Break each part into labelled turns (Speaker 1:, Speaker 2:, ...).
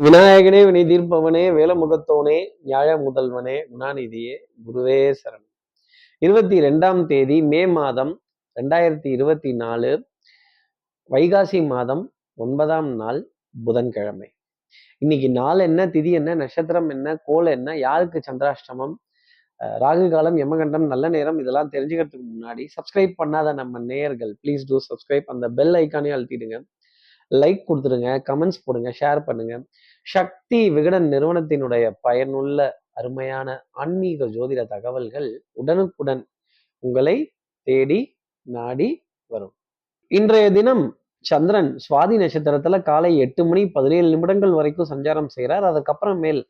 Speaker 1: விநாயகனே வினை தீர்ப்பவனே வேலமுகத்தோனே நியாய முதல்வனே குணாநிதியே குருவே சரணம். இருபத்தி ரெண்டாம் தேதி மே மாதம் ரெண்டாயிரத்தி இருபத்தி நாலு வைகாசி மாதம் ஒன்பதாம் நாள் புதன்கிழமை. இன்னைக்கு நாள் என்ன திதி என்ன நட்சத்திரம் என்ன கோல் என்ன யாருக்கு சந்திராஷ்டமம் ராகு காலம் யமகண்டம் நல்ல நேரம் இதெல்லாம் தெரிஞ்சுக்கிறதுக்கு முன்னாடி சப்ஸ்கிரைப் பண்ணாத நம்ம நேயர்கள் ப்ளீஸ் டூ சப்ஸ்கிரைப் அந்த பெல் ஐக்கானே அழுத்திடுங்க. லைக் கொடுத்துருங்க கமெண்ட்ஸ் போடுங்க ஷேர் பண்ணுங்க. சக்தி விகடன் நிறுவனத்தினுடைய பயனுள்ள அருமையான ஆன்மீக ஜோதிட தகவல்கள் உடனுக்குடன் உங்களை தேடி நாடி வரும். இன்றைய தினம் சந்திரன் சுவாதி நட்சத்திரத்துல காலை எட்டு மணி பதினேழு நிமிடங்கள் வரைக்கும் சஞ்சாரம் செய்கிறார் அதுக்கப்புறம் மேல்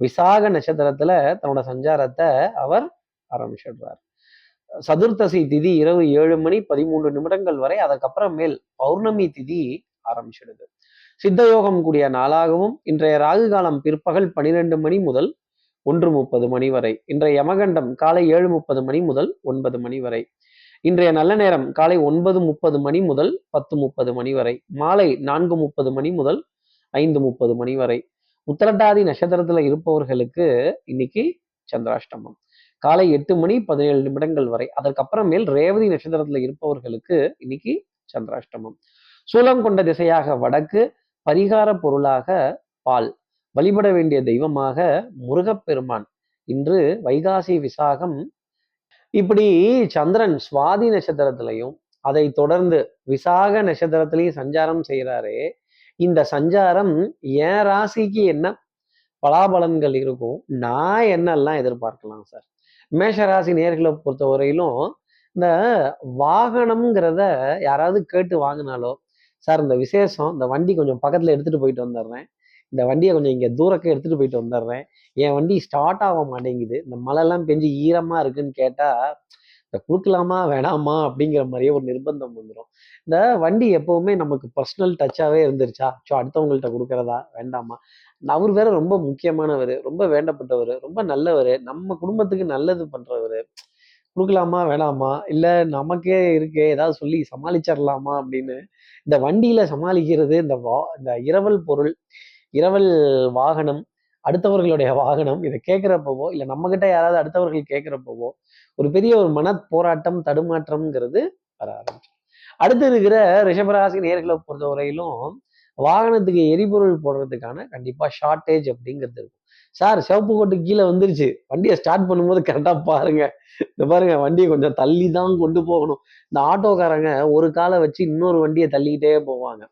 Speaker 1: விசாக நட்சத்திரத்துல தன்னோட சஞ்சாரத்தை அவர் ஆரம்பிச்சிடுறார். சதுர்த்தசி திதி இரவு ஏழு மணி பதிமூன்று நிமிடங்கள் வரை அதுக்கப்புறம் மேல் பௌர்ணமி திதி ஆரம்பிச்சிடுது சித்த யோகம் கூடிய நாளாகவும் இன்றைய ராகு காலம் பிற்பகல் பனிரெண்டு மணி முதல் ஒன்று முப்பது மணி வரை. இன்றைய யமகண்டம் காலை ஏழு முப்பது மணி முதல் ஒன்பது மணி வரை. இன்றைய நல்ல நேரம் காலை ஒன்பது முப்பது மணி முதல் பத்து முப்பது மணி வரை. மாலை நான்கு முப்பது மணி முதல் ஐந்து முப்பது மணி வரை. உத்தரட்டாதி நட்சத்திரத்துல இருப்பவர்களுக்கு இன்னைக்கு சந்திராஷ்டமம். காலை எட்டு மணி பதினேழு நிமிடங்கள் வரை. அதற்கப்புறமேல் ரேவதி நட்சத்திரத்துல இருப்பவர்களுக்கு இன்னைக்கு சந்திராஷ்டமம். சூலம் கொண்ட திசையாக வடக்கு பரிகார பொருளாக பால். வழிபட வேண்டிய தெய்வமாக முருகப்பெருமான். இன்று வைகாசி விசாகம். இப்படி சந்திரன் சுவாதி நட்சத்திரத்திலையும் அதை தொடர்ந்து விசாக நட்சத்திரத்திலையும் சஞ்சாரம் செய்கிறாரே. இந்த சஞ்சாரம் என் ராசிக்கு என்ன பலாபலன்கள் இருக்கும்? நான் என்னெல்லாம் எதிர்பார்க்கலாம் சார்? மேஷ ராசி பொறுத்த பொறுத்தவரையிலும் இந்த வாகனம்ங்கிறத யாராவது கேட்டு வாங்கினாலோ சார் இந்த விசேஷம் இந்த வண்டி கொஞ்சம் பக்கத்தில் எடுத்துகிட்டு போயிட்டு வந்துடுறேன் இந்த வண்டியை கொஞ்சம் இங்கே தூரக்க எடுத்துகிட்டு போயிட்டு வந்துடுறேன் என் வண்டி ஸ்டார்ட் ஆக மாட்டேங்குது. இந்த மழைலாம் பெஞ்சு ஈரமாக இருக்குன்னு கேட்டால் இந்த கொடுக்கலாமா வேணாமா அப்படிங்கிற மாதிரியே ஒரு நிர்பந்தம் வந்துடும் இந்த வண்டி எப்போவுமே நமக்கு பர்சனல் டச்சாகவே இருந்துருச்சா? ஸோ அடுத்தவங்கள்ட்ட கொடுக்குறதா? வேண்டாமா? அவர் வேற ரொம்ப முக்கியமானவர் ரொம்ப வேண்டப்பட்டவர் ரொம்ப நல்லவர் நம்ம குடும்பத்துக்கு நல்லது பண்ணுறவர் கொடுக்கலாமா வேணாமா? இல்லை நமக்கே இருக்கே ஏதாவது சொல்லி சமாளிச்சிடலாமா அப்படின்னு இந்த வண்டியில சமாளிக்கிறது இந்த வா இந்த இரவல் பொருள் இரவல் வாகனம் அடுத்தவர்களுடைய வாகனம் இதை கேட்குறப்பவோ இல்லை நம்மக்கிட்ட யாராவது அடுத்தவர்கள் கேட்குறப்பவோ ஒரு பெரிய ஒரு மன போராட்டம் தடுமாற்றம்ங்கிறது வர ஆரம்பிச்சு அடுத்து இருக்கிற ரிஷபராசி நேர்களை பொறுத்தவரையிலும் வாகனத்துக்கு எரிபொருள் போடுறதுக்கான கண்டிப்பாக ஷார்ட்டேஜ் அப்படிங்கிறது இருக்கும். சார் சிவப்பு கோட்டு கீழே வந்துருச்சு. வண்டியை ஸ்டார்ட் பண்ணும்போது கரெக்டாக பாருங்க. இந்த பாருங்க வண்டியை கொஞ்சம் தள்ளி தான் கொண்டு போகணும். இந்த ஆட்டோக்காரங்க ஒரு காலை வச்சு இன்னொரு வண்டியை தள்ளிக்கிட்டே போவாங்க.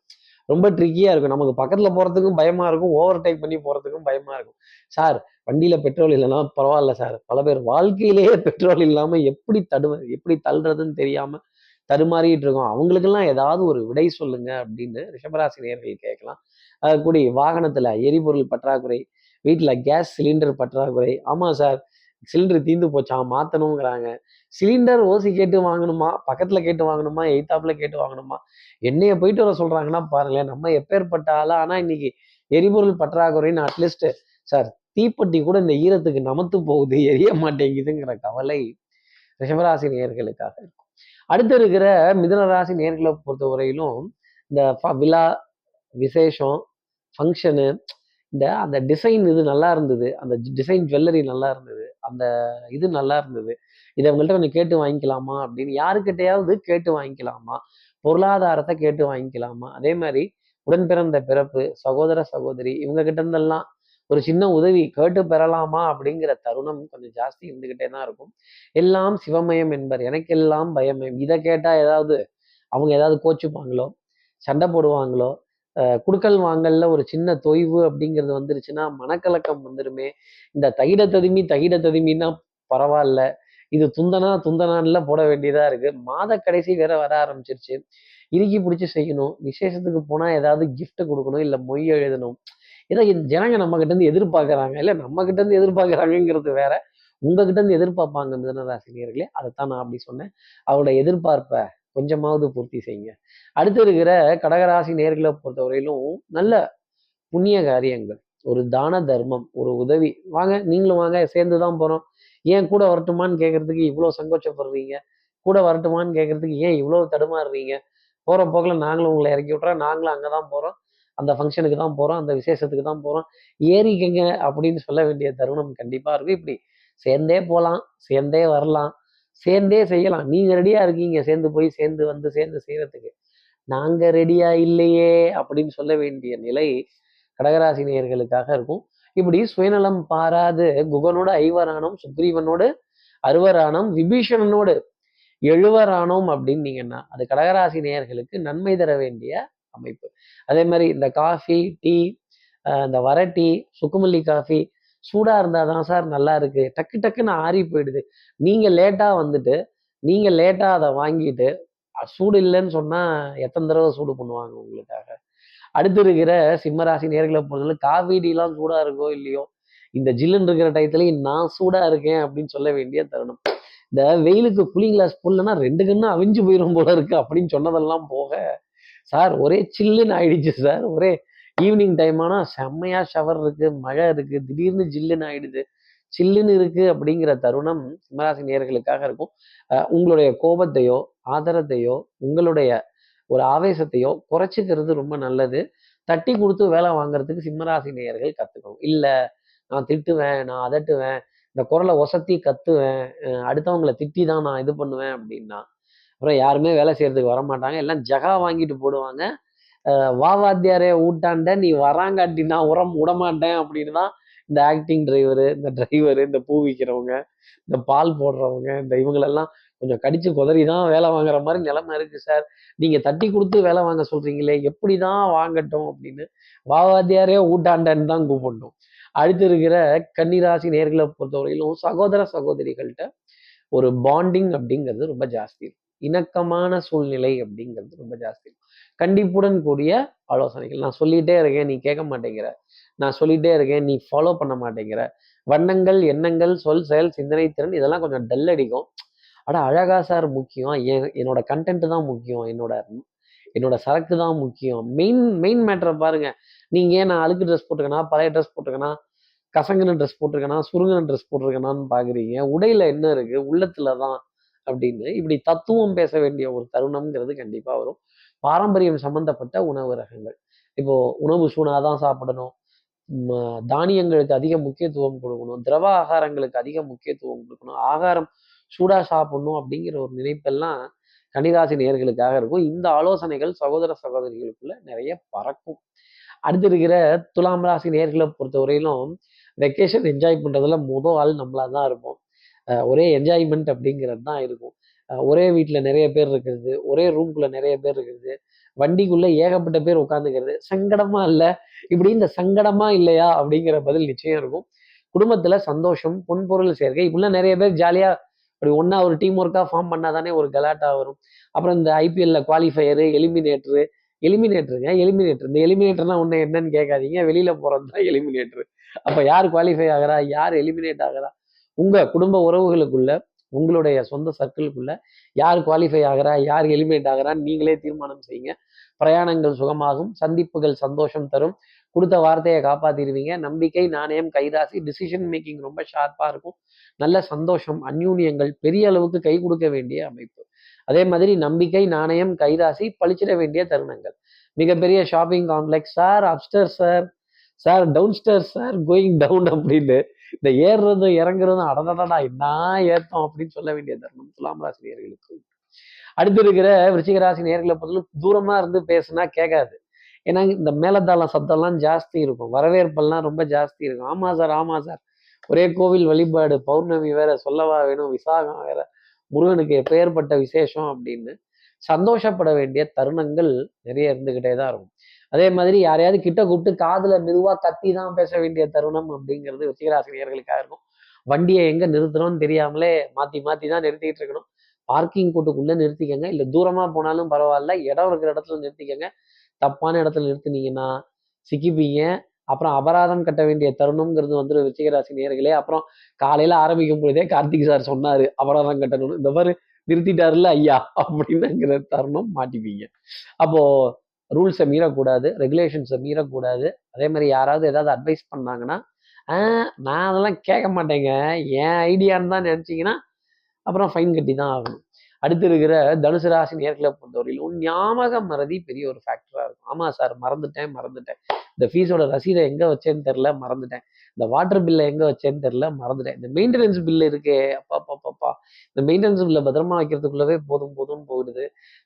Speaker 1: ரொம்ப ட்ரிக்கியாக இருக்கும். நமக்கு பக்கத்தில் போகிறதுக்கும் பயமாக இருக்கும். ஓவர் டேக் பண்ணி போகிறதுக்கும் பயமாக இருக்கும். சார் வண்டியில் பெட்ரோல் இல்லைன்னா பரவாயில்ல சார். பல பேர் வாழ்க்கையிலேயே பெட்ரோல் இல்லாமல் எப்படி தடு எப்படி தள்ளுறதுன்னு தெரியாமல் தடுமாறிட்டு இருக்கோம். அவங்களுக்கெல்லாம் ஏதாவது ஒரு விடை சொல்லுங்க அப்படின்னு ரிஷபராசி நேர்கள் கேட்கலாம். அது கூடி வாகனத்தில் எரிபொருள் பற்றாக்குறை வீட்டில் கேஸ் சிலிண்டர் பற்றாக்குறை. ஆமாம் சார். சிலிண்டர் தீந்து போச்சா? மாற்றணுங்கிறாங்க சிலிண்டர் ஓசி கேட்டு வாங்கணுமா? பக்கத்தில் கேட்டு வாங்கணுமா? எய்த்தாப்பில் கேட்டு வாங்கணுமா? என்னைய போயிட்டு வர சொல்கிறாங்கன்னா பாருங்களேன் நம்ம எப்பேற்பட்ட ஆளா? ஆனால் இன்னைக்கு எரிபொருள் பற்றாக்குறைன்னு அட்லீஸ்ட் சார் தீப்பெட்டி கூட இந்த ஈரத்துக்கு நமத்து போகுது. எரிய மாட்டேங்குதுங்கிற கவலை ரிஷபராசி நேர்களுக்காக இருக்கும். அடுத்து இருக்கிற மிதுன ராசி நேர்களை பொறுத்தவரையிலும் இந்த விழா விசேஷம் ஃபங்க்ஷனு இந்த அந்த டிசைன் இது நல்லா இருந்தது. அந்த டிசைன் ஜுவல்லரி நல்லா இருந்தது. அந்த இது நல்லா இருந்தது. இதை அவங்கள்ட்ட கொஞ்சம் கேட்டு வாங்கிக்கலாமா அப்படின்னு யாருக்கிட்டையாவது கேட்டு வாங்கிக்கலாமா? பொருளாதாரத்தை கேட்டு வாங்கிக்கலாமா? அதே மாதிரி உடன் பிறந்த பிறப்பு சகோதர சகோதரி இவங்க கிட்ட இருந்தெல்லாம் ஒரு சின்ன உதவி கேட்டு பெறலாமா அப்படிங்கிற தருணம் கொஞ்சம் ஜாஸ்தி இருந்துகிட்டே தான் இருக்கும். எல்லாம் சிவமயம் என்பர். எனக்கெல்லாம் பயமயம். இதை கேட்டால் ஏதாவது அவங்க ஏதாவது கோச்சுப்பாங்களோ? சண்டை போடுவாங்களோ? குடுக்கல் வாங்கல்ல ஒரு சின்ன தொய்வு அப்படிங்கிறது வந்துருச்சுன்னா மனக்கலக்கம் வந்துருமே. இந்த தகிட ததுமி தகிட ததுமின்னா பரவாயில்ல இது துந்தனா துந்தனான்ல போட வேண்டியதா இருக்கு. மாத கடைசி வேற வர ஆரம்பிச்சிருச்சு. இறுக்கி பிடிச்சி செய்யணும். விசேஷத்துக்கு போனா ஏதாவது கிஃப்ட் கொடுக்கணும் இல்ல மொய் எழுதணும். இதை ஜனங்க நம்ம கிட்ட இருந்து எதிர்பார்க்கறாங்க. இல்ல நம்ம கிட்ட இருந்து எதிர்பார்க்கறாங்கிறது வேற. உங்ககிட்ட இருந்து எதிர்பார்ப்பாங்க மிதனராசினியர்களே. அதைத்தான் நான் அப்படி சொன்னேன். அவரோட எதிர்பார்ப்பை கொஞ்சமாவது பூர்த்தி செய்யுங்க. அடுத்து இருக்கிற கடகராசி நேர்களை பொறுத்தவரையிலும் நல்ல புண்ணிய காரியங்கள். ஒரு தான தர்மம் ஒரு உதவி. வாங்க நீங்களும் வாங்க சேர்ந்து தான் போகிறோம் ஏன் கூட வரட்டுமான்னு கேட்கறதுக்கு இவ்வளோ சங்கோச்சப்படுறீங்க கூட வரட்டுமான்னு கேட்கறதுக்கு ஏன் இவ்வளோ தடுமாறுறீங்க? போகிற போக்கில் நாங்களும் உங்களை இறக்கி விட்றோம் நாங்களும் அங்கே தான் போகிறோம் அந்த ஃபங்க்ஷனுக்கு தான் போகிறோம் அந்த விசேஷத்துக்கு தான் போகிறோம் ஏறிக்கங்க அப்படின்னு சொல்ல வேண்டிய தருணம் கண்டிப்பாக இருக்கும். இப்படி சேர்ந்தே போகலாம் சேர்ந்தே வரலாம். சேர்ந்தே செய்யலாம். நீங்கள் ரெடியாக இருக்கீங்க. சேர்ந்து போய் சேர்ந்து வந்து சேர்ந்து செய்கிறதுக்கு நாங்கள் ரெடியாக இல்லையே அப்படின்னு சொல்ல வேண்டிய நிலை கடகராசி நேயர்களுக்காக இருக்கும். இப்படி சுயநலம் பாராது குகனோட ஐவரானம் சுக்ரீவனோடு அறுவரானம் விபீஷணனோடு எழுவரானோம் அப்படின்னீங்கன்னா அது கடகராசி நேயர்களுக்கு நன்மை தர வேண்டிய அமைப்பு. அதே மாதிரி இந்த காஃபி டீ இந்த வர டீ சுக்குமல்லி காஃபி சூடாக இருந்தால் தான் சார் நல்லா இருக்கு. டக்கு டக்குன்னு ஆறி போயிடுது. நீங்கள் லேட்டாக வந்துட்டு நீங்கள் லேட்டாக அதை வாங்கிட்டு சூடு இல்லைன்னு சொன்னால் எத்தனை தடவை சூடு பண்ணுவாங்க உங்களுக்காக? அடுத்து இருக்கிற சிம்மராசி நேர்களை பொறுத்தவரை காஃபி டீலாம் சூடாக இருக்கோ இல்லையோ இந்த ஜில்லுன்னு இருக்கிற டயத்துலையும் நான் சூடாக இருக்கேன் அப்படின்னு சொல்ல வேண்டிய தருணம். இந்த வெயிலுக்கு கூலிங் கிளாஸ் போடலன்னா ரெண்டு கண்ணு அவிஞ்சு போயிடும் போல இருக்கு அப்படின்னு சொன்னதெல்லாம் போக சார் ஒரே சில்லுன்னு ஆயிடுச்சு சார். ஒரே ஈவினிங் டைம் ஆனால் செம்மையாக ஷவர் இருக்குது மழை இருக்குது திடீர்னு ஜில்லுன்னு ஆயிடுது. சில்லுன்னு இருக்குது அப்படிங்கிற தருணம் சிம்மராசி நேர்களுக்காக இருக்கும். உங்களுடைய கோபத்தையோ ஆதரத்தையோ உங்களுடைய ஒரு ஆவேசத்தையோ குறைச்சிக்கிறது ரொம்ப நல்லது. தட்டி கொடுத்து வேலை வாங்குறதுக்கு சிம்மராசி நேயர்கள் கற்றுக்கணும் இல்லை நான் திட்டுவேன் நான் அதட்டுவேன் இந்த குரலை ஒசத்தி கத்துவேன் அடுத்தவங்களை திட்டி தான் நான் இது பண்ணுவேன் அப்படின்னா அப்புறம் யாருமே வேலை செய்யறதுக்கு வர மாட்டாங்க எல்லாம் ஜகா வாங்கிட்டு போடுவாங்க. வாவாத்தியாரே ஊட்டாண்ட நீ வராங்காட்டி நான் உரம் விடமாட்டேன் அப்படின்னு தான் இந்த ஆக்டிங் டிரைவரு இந்த டிரைவரு இந்த பூ விற்கிறவங்க இந்த பால் போடுறவங்க இந்த இவங்களெல்லாம் கொஞ்சம் கடிச்சு குதறி தான் வேலை வாங்குற மாதிரி நிலைமை இருக்கு சார் நீங்க தட்டி கொடுத்து வேலை வாங்க சொல்றீங்களே எப்படி தான் வாங்கட்டும் அப்படின்னு வாவாத்தியாரே ஊட்டாண்டன்னு தான் கூப்பிடணும். அடுத்து இருக்கிற கன்னிராசி நேர்களை பொறுத்தவரையிலும் சகோதர சகோதரிகள்கிட்ட ஒரு பாண்டிங் அப்படிங்கிறது ரொம்ப ஜாஸ்தி இணக்கமான சூழ்நிலை அப்படிங்கிறது ரொம்ப ஜாஸ்தி கண்டிப்புடன் கூடிய ஆலோசனைகள். நான் சொல்லிட்டே இருக்கேன் நீ கேட்க மாட்டேங்கிற. நான் சொல்லிட்டே இருக்கேன் நீ ஃபாலோ பண்ண மாட்டேங்கிற. வண்ணங்கள் எண்ணங்கள் சொல் செயல் சிந்தனை திறன் இதெல்லாம் கொஞ்சம் டல் அடிக்கும். ஆனா அழகா சார் முக்கியம். என் என்னோட கண்டென்ட் தான் முக்கியம். என்னோட என்னோட சரக்கு தான் முக்கியம். மெயின் மெயின் மேட்டரை பாருங்க. நீங்க ஏன் நான் அழுக்கு ட்ரெஸ் போட்டிருக்கேனா பழைய ட்ரெஸ் போட்டிருக்கேனா கசங்கின ட்ரெஸ் போட்டிருக்கேனா சுருங்கின ட்ரெஸ் போட்டிருக்கேனான்னு பாக்குறீங்க. உடையில என்ன இருக்கு? உள்ளத்துல தான் அப்படின்னு இப்படி தத்துவம் பேச வேண்டிய ஒரு தருணம்ங்கிறது கண்டிப்பாக வரும். பாரம்பரியம் சம்பந்தப்பட்ட உணவு ரகங்கள். இப்போ உணவு சூனாதான் சாப்பிடணும். தானியங்களுக்கு அதிக முக்கியத்துவம் கொடுக்கணும். திரவ ஆகாரங்களுக்கு அதிக முக்கியத்துவம் கொடுக்கணும். ஆகாரம் சூடாக சாப்பிடணும் அப்படிங்கிற ஒரு நினைப்பெல்லாம் கன்னிராசி நேர்களுக்காக இருக்கும். இந்த ஆலோசனைகள் சகோதர சகோதரிகளுக்குள்ள நிறைய பறக்கும். அடுத்து இருக்கிற துலாம் ராசி நேர்களை பொறுத்தவரையிலும் வெக்கேஷன் என்ஜாய் பண்ணுறதுல முதல் ஆள் நம்மளா தான் இருப்போம். ஒரே என்ஜாய்மெண்ட் அப்படிங்கிறது தான் இருக்கும். ஒரே வீட்டில் நிறைய பேர் இருக்கிறது ஒரே ரூம்குள்ளே நிறைய பேர் இருக்கிறது வண்டிக்குள்ளே ஏகப்பட்ட பேர் உட்காந்துக்கிறது சங்கடமா இல்லை இப்படி இந்த சங்கடமா இல்லையா அப்படிங்கிற பதில் நிச்சயம் இருக்கும். குடும்பத்தில் சந்தோஷம் பொன்பொருள் சேர்க்கை இப்படிலாம் நிறைய பேர் ஜாலியாக அப்படி ஒன்றா ஒரு டீம் ஒர்க்காக ஃபார்ம் பண்ணால் தானே ஒரு கலாட்டா வரும். அப்புறம் இந்த ஐபிஎல்ல குவாலிஃபையரு எலிமினேட்ரு எலிமினேட்டருங்க எலிமினேட்டர் இந்த எலிமினேட்டர்னா ஒன்று என்னன்னு கேட்காதீங்க வெளியில் போகிறது தான் எலிமினேட்டர் அப்போ யார் குவாலிஃபை ஆகிறா? யார் எலிமினேட் ஆகிறா? உங்கள் குடும்ப உறவுகளுக்குள்ள உங்களுடைய சொந்த சர்க்கிளுக்குள்ள யார் குவாலிஃபை ஆகிறா யார் எலிமினேட் ஆகிறான்னு நீங்களே தீர்மானம் செய்யுங்க. பிரயாணங்கள் சுகமாகும் சந்திப்புகள் சந்தோஷம் தரும். கொடுத்த வார்த்தையை காப்பாத்திடுவீங்க. நம்பிக்கை நாணயம் கைராசி டிசிஷன் மேக்கிங் ரொம்ப ஷார்ப்பாக இருக்கும். நல்ல சந்தோஷம் அந்யூன்யங்கள் பெரிய அளவுக்கு கை கொடுக்க வேண்டிய அமைப்பு. அதே மாதிரி நம்பிக்கை நாணயம் கைராசி பழிச்சிட வேண்டிய தருணங்கள். மிகப்பெரிய shopping complex sir upstairs sir sir downstairs sir going down அப்படின்னு இந்த ஏறுறதும் இறங்குறதும் அடடடா என்ன ஏத்தம் அப்படின்னு சொல்ல வேண்டிய தருணம் துலாம் ராசினியர்களுக்கு அடுத்து இருக்கிற விருச்சிக ராசி நேர்களை பொறுத்தவரை தூரமா இருந்து பேசுனா கேட்காது. ஏன்னா இந்த மேலதாளம் சத்தம்லாம் ஜாஸ்தி இருக்கும். வரவேற்பெல்லாம் ரொம்ப ஜாஸ்தி இருக்கும். ஆமா சார் ஆமா சார். ஒரே கோவில் வழிபாடு பௌர்ணமி வேற சொல்லவா வேணும் விசாகம் வேற முருகனுக்கு பெயர்பட்ட விசேஷம் அப்படின்னு சந்தோஷப்பட வேண்டிய தருணங்கள் நிறைய இருந்துகிட்டே தான் இருக்கும். அதே மாதிரி யாரையாவது கிட்ட கூப்பிட்டு காதுல மெதுவா கத்தி தான் பேச வேண்டிய தருணம் அப்படிங்கிறது விசிகராசினியர்களுக்காக இருக்கும். வண்டியை எங்க நிறுத்தணும்னு தெரியாமலே மாத்தி மாத்தி தான் நிறுத்திட்டு இருக்கணும். பார்க்கிங் கூட்டுக்குள்ள நிறுத்திக்கங்க. இல்ல தூரமா போனாலும் பரவாயில்ல. இடம் இருக்கிற இடத்துல நிறுத்திக்கங்க. தப்பான இடத்துல நிறுத்தினீங்கன்னா சிக்கிப்பீங்க. அப்புறம் அபராதம் கட்ட வேண்டிய தருணம்ங்கிறது வந்து விச்சிகராசி நேர்களே அப்புறம் காலையில ஆரம்பிக்கும் பொழுதே கார்த்திக் சார் சொன்னாரு அபராதம் கட்டணும்னு. இந்த மாதிரி நிறுத்திட்டாருல்ல ஐயா அப்படின்னுங்கிற தருணம் மாட்டிப்பீங்க. அப்போ ரூல்ஸை மீறக்கூடாது ரெகுலேஷன்ஸை மீறக்கூடாது. அதே மாதிரி யாராவது ஏதாவது அட்வைஸ் பண்ணாங்கன்னா நான் அதெல்லாம் கேட்க மாட்டேங்க. என் ஐடியான்னு தான் நினச்சிங்கன்னா அப்புறம் ஃபைன் கட்டி தான் ஆகணும். அடுத்து இருக்கிற தனுசு ராசி நேர்களை பொறுத்தவரையிலும் ஞாபக மறதி பெரிய ஒரு ஃபேக்டராக இருக்கும். ஆமாம் சார் மறந்துட்டேன் மறந்துட்டேன். இந்த ஃபீஸோட ரசீதை எங்கே வச்சேன்னு தெரில மறந்துட்டேன். இந்த வாட்டர் பில்லை எங்கே வச்சேன்னு தெரில மறந்துட்டேன். இந்த மெயின்டெனன்ஸ் பில்லு இருக்கே அப்பா அப்பா அப்பா. இந்த மெயின்டெனன்ஸ் பில்லை பத்திரமா வைக்கிறதுக்குள்ளவே போதும் போதும்னு போயிடுது.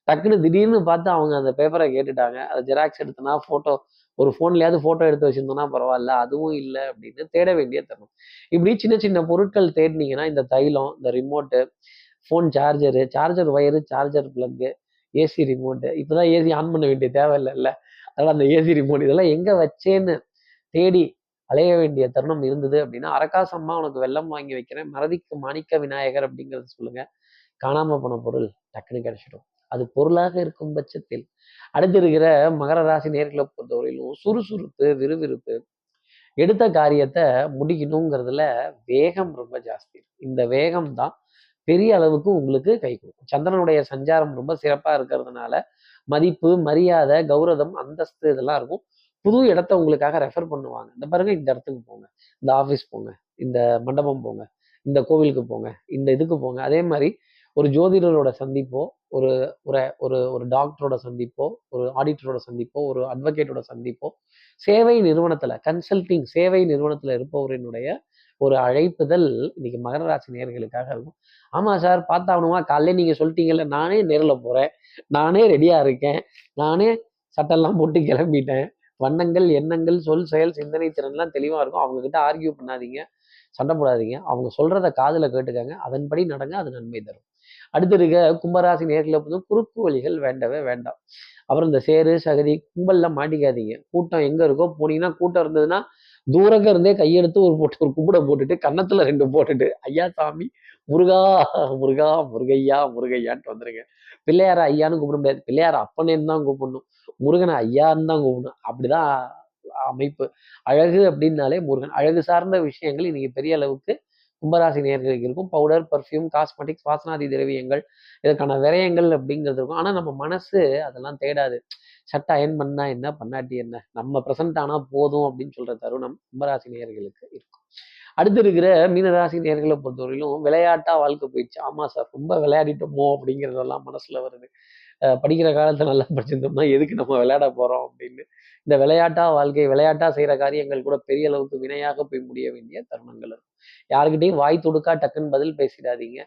Speaker 1: டக்குன்னு திடீர்னு பார்த்து அவங்க அந்த பேப்பரை கேட்டுட்டாங்க. அதை ஜெராக்ஸ் எடுத்தனா ஃபோட்டோ ஒரு ஃபோன்லயாவது ஃபோட்டோ எடுத்து வச்சிருந்தோம்னா பரவாயில்ல அதுவும் இல்லை அப்படின்னு தேட வேண்டிய தரும் இப்படி சின்ன சின்ன பொருட்கள் தேடினீங்கன்னா இந்த தைலம் இந்த remote phone charger charger wire charger plug AC remote இப்போதான் ஏசி ஆன் பண்ண வேண்டிய தேவை இல்லை. அதனால அந்த ஏசி ரிமோட் இதெல்லாம் எங்கே வச்சேன்னு தேடி அலைய வேண்டிய தருணம் இருந்தது அப்படின்னா அரக்காசம்மா உனக்கு வெள்ளம் வாங்கி வைக்கிறேன். மறதிக்கு மாணிக்க விநாயகர் அப்படிங்கறத சொல்லுங்க. காணாம போன பொருள் டக்குன்னு கிடைச்சிடும். அது பொருளாக இருக்கும் பட்சத்தில் அடுத்து இருக்கிற மகர ராசி நேர்களை பொறுத்தவரையிலும் சுறுசுறுப்பு விறுவிறுப்பு எடுத்த காரியத்தை முடிக்கணுங்கிறதுல வேகம் ரொம்ப ஜாஸ்தி. இந்த வேகம் தான் பெரிய அளவுக்கு உங்களுக்கு கை கொடுக்கும். சந்திரனுடைய சஞ்சாரம் ரொம்ப சிறப்பா இருக்கிறதுனால மதிப்பு மரியாதை கௌரவம் அந்தஸ்து இதெல்லாம் இருக்கும். புது இடத்த உங்களுக்காக ரெஃபர் பண்ணுவாங்க. இந்த பாருங்க இந்த இடத்துக்கு போங்க. இந்த ஆஃபீஸ் போங்க. இந்த மண்டபம் போங்க. இந்த கோவிலுக்கு போங்க. இந்த இதுக்கு போங்க. அதே மாதிரி ஒரு ஜோதிடரோட சந்திப்போ ஒரு ஒரு ஒரு ஒரு டாக்டரோட சந்திப்போ ஒரு ஆடிட்டரோட சந்திப்போ ஒரு அட்வொகேட்டோட சந்திப்போ சேவை நிறுவனத்தில் கன்சல்டிங் சேவை நிறுவனத்தில் இருப்பவரினுடைய ஒரு அழைப்புதல் இன்னைக்கு மகர ராசி நேர்களுக்காக இருக்கும். ஆமாம் சார் பார்த்தாகணுமா? காலையில நீங்கள் சொல்லிட்டீங்கல்ல நானே நேரில் போகிறேன் நானே ரெடியாக இருக்கேன். நானே சட்டெல்லாம் போட்டு கிளம்பிட்டேன். வண்ணங்கள் எண்ணங்கள் சொல் செயல் சிந்தனை திறன்லாம் தெளிவாக இருக்கும். அவங்க கிட்ட ஆர்கியூ பண்ணாதீங்க. சண்டை போடாதீங்க. அவங்க சொல்றத காதில் கேட்டுக்காங்க. அதன்படி நடங்க. அது நன்மை தரும். அடுத்து இருக்க கும்பராசி நேர்களை வந்து குறுக்கு வழிகள் வேண்டவே வேண்டாம். அப்புறம் இந்த சேரு சகதி கும்பல்ல மாட்டிக்காதீங்க. கூட்டம் எங்கே இருக்கோ போனீங்கன்னா கூட்டம் இருந்ததுன்னா தூரங்க இருந்தே கையெடுத்து ஒரு போட்டு ஒரு கும்பிட போட்டுட்டு கன்னத்துல ரெண்டு போட்டுட்டு ஐயா சாமி முருகா முருகா முருகையா முருகையான்ட்டு வந்துருங்க. பிள்ளையார ஐயான்னு கூப்பிட முடியாது. பிள்ளையார அப்பனேன்னு தான் கூப்பிடணும். முருகனை ஐயான்னு தான் கூப்பிடணும். அப்படிதான் அமைப்பு. அழகு அப்படின்னாலே முருகன். அழகு சார்ந்த விஷயங்கள் இன்னைக்கு பெரிய அளவுக்கு கும்பராசி நேர்களுக்கு இருக்கும். பவுடர் பர்ஃப்யூம் காஸ்மெட்டிக்ஸ் வாசனாதி திரவியங்கள் இதற்கான விரயங்கள் அப்படிங்கிறது இருக்கும். ஆனால் நம்ம மனசு அதெல்லாம் தேடாது. சட்டை அயன் பண்ணால் என்ன பண்ணாட்டி என்ன? நம்ம ப்ரெசென்ட் ஆனால் போதும் அப்படின்னு சொல்கிற தருணம் கும்பராசி நேர்களுக்கு இருக்கும். அடுத்து இருக்கிற மீனராசி நேர்களை பொறுத்தவரையிலும் விளையாட்டாக வாழ்க்கை போயிடுச்சு. ஆமா சார் ரொம்ப விளையாடிட்டோமோ அப்படிங்கிறதெல்லாம் மனசில் வருது. படிக்கிற காலத்தில் நல்லா படிச்சிருந்தோம்னா எதுக்கு நம்ம விளையாட போகிறோம் அப்படின்னு. இந்த விளையாட்டா வாழ்க்கை விளையாட்டா செய்கிற காரியங்கள் கூட பெரிய அளவுக்கு வினையாக போய் முடிய வேண்டிய தருணங்கள் இருக்கும். யாருக்கிட்டையும் வாய் துடுக்கா டக்குன்னு பதில் பேசிடாதீங்க.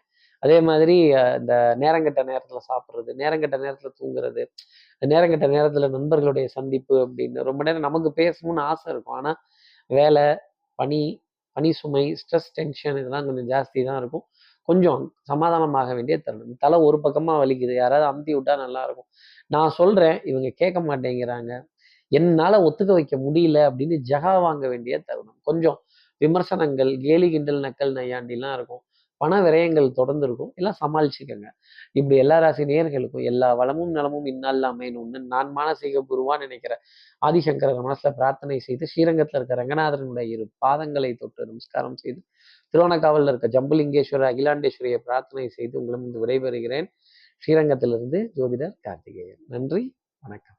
Speaker 1: அதே மாதிரி இந்த நேரங்கட்ட நேரத்துல சாப்பிட்றது நேரங்கட்ட நேரத்துல தூங்குறது நேரங்கட்ட நேரத்துல நண்பர்களுடைய சந்திப்பு அப்படின்னு ரொம்ப நேரம் நமக்கு பேசணும்னு ஆசை இருக்கும். ஆனா வேலை பனி பனி சுமை ஸ்ட்ரெஸ் டென்ஷன் இதெல்லாம் கொஞ்சம் ஜாஸ்தி தான் இருக்கும். கொஞ்சம் சமாதானமாக வேண்டிய தருணம். தலை ஒரு பக்கமா வலிக்குது. யாராவது அமுத்தி விட்டா நல்லா இருக்கும். நான் சொல்றேன் இவங்க கேட்க மாட்டேங்கிறாங்க. என்னால ஒத்துக்க வைக்க முடியல அப்படின்னு ஜகா வாங்க வேண்டிய தருணம். கொஞ்சம் விமர்சனங்கள் கேலி கிண்டல் நக்கல் நையாண்டிலாம் இருக்கும். பண விரயங்கள் தொடர்ந்து இருக்கும் எல்லாம் சமாளிச்சுக்கோங்க. இப்படி எல்லா ராசி நேர்களுக்கும் எல்லா வளமும் நலமும் இந்நாளில் அமையணும்னு நான் மானசீக குருவான்னு நினைக்கிற ஆதிசங்கர மனசுல பிரார்த்தனை செய்து ஸ்ரீரங்கத்தில் இருக்க ரங்கநாதனுடைய இரு பாதங்களை தொட்டு நமஸ்காரம் செய்து திருவண்ணக்காவலில் இருக்க ஜம்புலிங்கேஸ்வரர் அகிலாண்டேஸ்வரியை பிரார்த்தனை செய்து உங்களிடம் விடைபெறுகிறேன். ஸ்ரீரங்கத்திலிருந்து ஜோதிடர் கார்த்திகேயன். நன்றி. வணக்கம்.